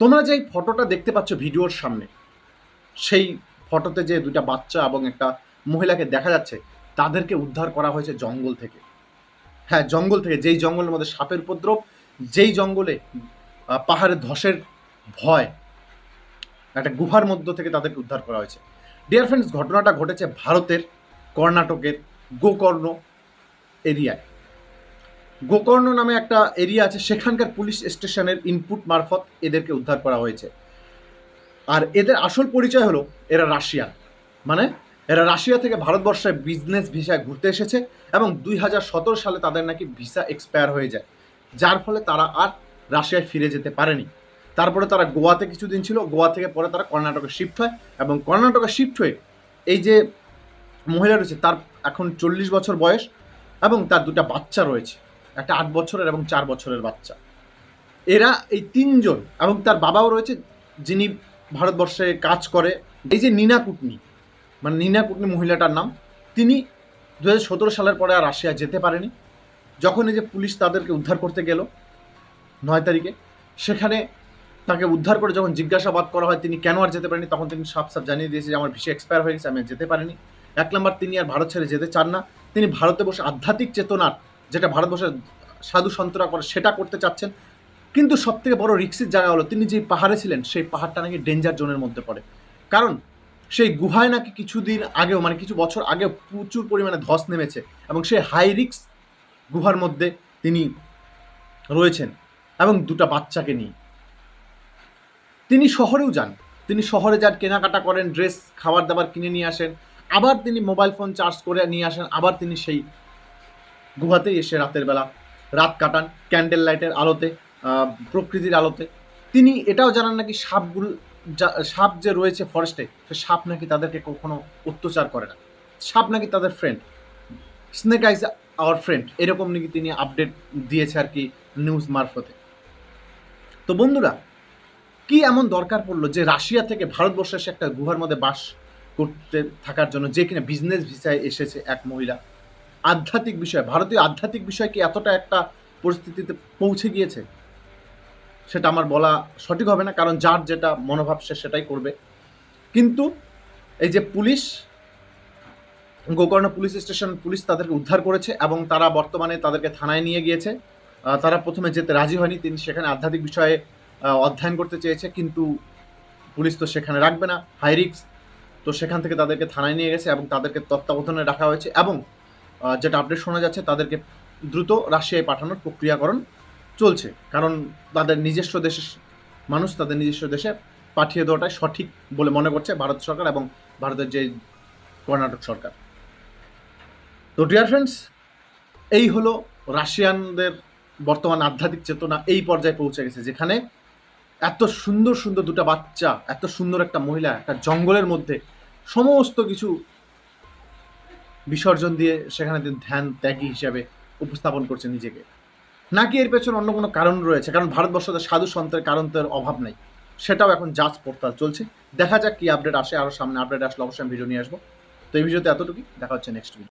তোমরা যে ফটোটা দেখতে পাচ্ছ ভিডিওর সামনে, সেই ফটোতে যে দুটা বাচ্চা এবং একটা মহিলাকে দেখা যাচ্ছে, তাদেরকে উদ্ধার করা হয়েছে জঙ্গল থেকে। হ্যাঁ জঙ্গল থেকে, যেই জঙ্গলের মধ্যে সাপের উপদ্রব, যেই জঙ্গলে পাহাড়ে ধসের ভয়, একটা গুহার মধ্য থেকে তাদেরকে উদ্ধার করা হয়েছে। ডিয়ার ফ্রেন্ডস ঘটনাটা ঘটেছে ভারতের কর্ণাটকের গোকর্ণ এরিয়ায়। গোকর্ণ নামে একটা এরিয়া আছে, সেখানকার পুলিশ স্টেশনের ইনপুট মারফত এদেরকে উদ্ধার করা হয়েছে। আর এদের আসল পরিচয় হলো, এরা রাশিয়া। মানে এরা রাশিয়া থেকে ভারতবর্ষে বিজনেস ভিসায় ঘুরতে এসেছে এবং দুই হাজার সতেরো সালে তাদের নাকি ভিসা এক্সপায়ার হয়ে যায়। যার ফলে তারা আর রাশিয়ায় ফিরে যেতে পারেনি। তারপরে তারা গোয়াতে কিছুদিন ছিল, গোয়া থেকে পরে তারা কর্ণাটকে শিফট হয় এবং কর্ণাটকে শিফট হয়ে এই যে মহিলা রয়েছে, তার এখন চল্লিশ বছর বয়স এবং তার দুটা বাচ্চা রয়েছে। একটা আট বছরের এবং চার বছরের বাচ্চা। এরা এই তিনজন এবং তার বাবাও রয়েছে, যিনি ভারতবর্ষে কাজ করে। এই যে নীনা কুটনি মানে নীনা কুটনি মহিলাটার নাম, তিনি দু হাজার সতেরো সালের পরে আর রাশিয়া যেতে পারেনি। যখন এই যে পুলিশ তাদেরকে উদ্ধার করতে গেল নয় তারিখে, সেখানে তাকে উদ্ধার করে যখন জিজ্ঞাসাবাদ করা হয় তিনি কেন আর যেতে পারেনি তখন তিনি সাফ সাফ জানিয়ে দিয়েছে যে আমার ভিসা এক্সপায়ার হয়ে গেছে, আমি আর যেতে পারিনি। এক নম্বর তিনি আর ভারত ছেড়ে যেতে চান না। তিনি ভারতে বসে আধ্যাত্মিক চেতনার যেটা ভারতবর্ষের সাধু সন্তরা করে সেটা করতে চাচ্ছেন। কিন্তু সব থেকে বড় রিক্সের জায়গা হলো, তিনি যে পাহাড়ে ছিলেন, সেই পাহাড়টা নাকি ডেঞ্জার জোনের মধ্যে পড়ে। কারণ সেই গুহায় নাকি কিছুদিন আগেও মানে কিছু বছর আগে প্রচুর পরিমাণে ধস নেমেছে এবং সেই হাই রিক্স গুহার মধ্যে তিনি রয়েছেন এবং দুটো বাচ্চাকে নিয়ে। তিনি শহরেও যান। তিনি শহরে যান, কেনাকাটা করেন ড্রেস খাবার দাবার কিনে নিয়ে আসেন। আবার তিনি মোবাইল ফোন চার্জ করে নিয়ে আসেন, আবার তিনি সেই গুহাতেই এসে রাতের বেলা রাত কাটান ক্যান্ডেল লাইটের আলোতে প্রকৃতির আলোতে। তিনি এটাও জানান নাকি সাপগুলো, যা- সাপ যে রয়েছে ফরেস্টে সে সাপ নাকি তাদেরকে কখনো অত্যাচার করে না। সাপ নাকি তাদের friend snake is our friend এরকম নাকি তিনি আপডেট দিয়েছে আর কি নিউজ মারফতে। তো বন্ধুরা, কি এমন দরকার পড়ল যে রাশিয়া থেকে ভারতবর্ষে একটা গুহার মধ্যে বাস করতে থাকার জন্য, যে কিনা বিজনেস ভিসায় এসেছে এক মহিলা আধ্যাত্মিক বিষয়, ভারতীয় আধ্যাত্মিক বিষয় কি এতটা একটা পরিস্থিতিতে পৌঁছে গিয়েছে? সেটা আমার বলা সঠিক হবে না, কারণ যার যেটা মনোভাব সে সেটাই করবে। কিন্তু এই যে police, Gokarna police station police তাদেরকে উদ্ধার করেছে এবং তারা বর্তমানে তাদেরকে থানায় নিয়ে গিয়েছে। তারা প্রথমে যেতে রাজি হয়নি, তিনি সেখানে আধ্যাত্মিক বিষয়ে অধ্যয়ন করতে চেয়েছে, কিন্তু পুলিশ তো সেখানে রাখবে না, হাই রিক্স তো সেখান থেকে তাদেরকে থানায় নিয়ে গেছে এবং তাদেরকে তত্ত্বাবধানে রাখা হয়েছে এবং যেটা আপডেট শোনা যাচ্ছে, তাদেরকে দ্রুত রাশিয়ায় পাঠানোর প্রক্রিয়াকরণ চলছে। কারণ তাদের নিজস্ব দেশের মানুষ তাদের নিজস্ব দেশে পাঠিয়ে দেওয়াটাই সঠিক বলে মনে করছে ভারত সরকার এবং ভারতের যে কর্ণাটক সরকার। তো ডিয়ার ফ্রেন্ডস এই হলো রাশিয়ানদের বর্তমান আধ্যাত্মিক চেতনা এই পর্যায়ে পৌঁছে গেছে, যেখানে এত সুন্দর সুন্দর দুটো বাচ্চা, এত সুন্দর একটা মহিলা, একটা জঙ্গলের মধ্যে সমস্ত কিছু বিসর্জন দিয়ে সেখানে ধ্যান ত্যাগী হিসাবে উপস্থাপন করছেন নিজেকে। নাকি এর পেছনে অন্য কোনো কারণ রয়েছে? কারণ ভারতবর্ষতে সাধু সন্তের কারণ তো অভাব নেই। সেটাও এখন যাচ পড়তাল চলছে। দেখা যাক কি আপডেট আসে আরও সামনে আপডেট আসলে অবশ্যই আমি ভিডিও নিয়ে আসব। তো এই ভিডিওতে এতটুকুই। দেখা হচ্ছে নেক্সট ভিডিও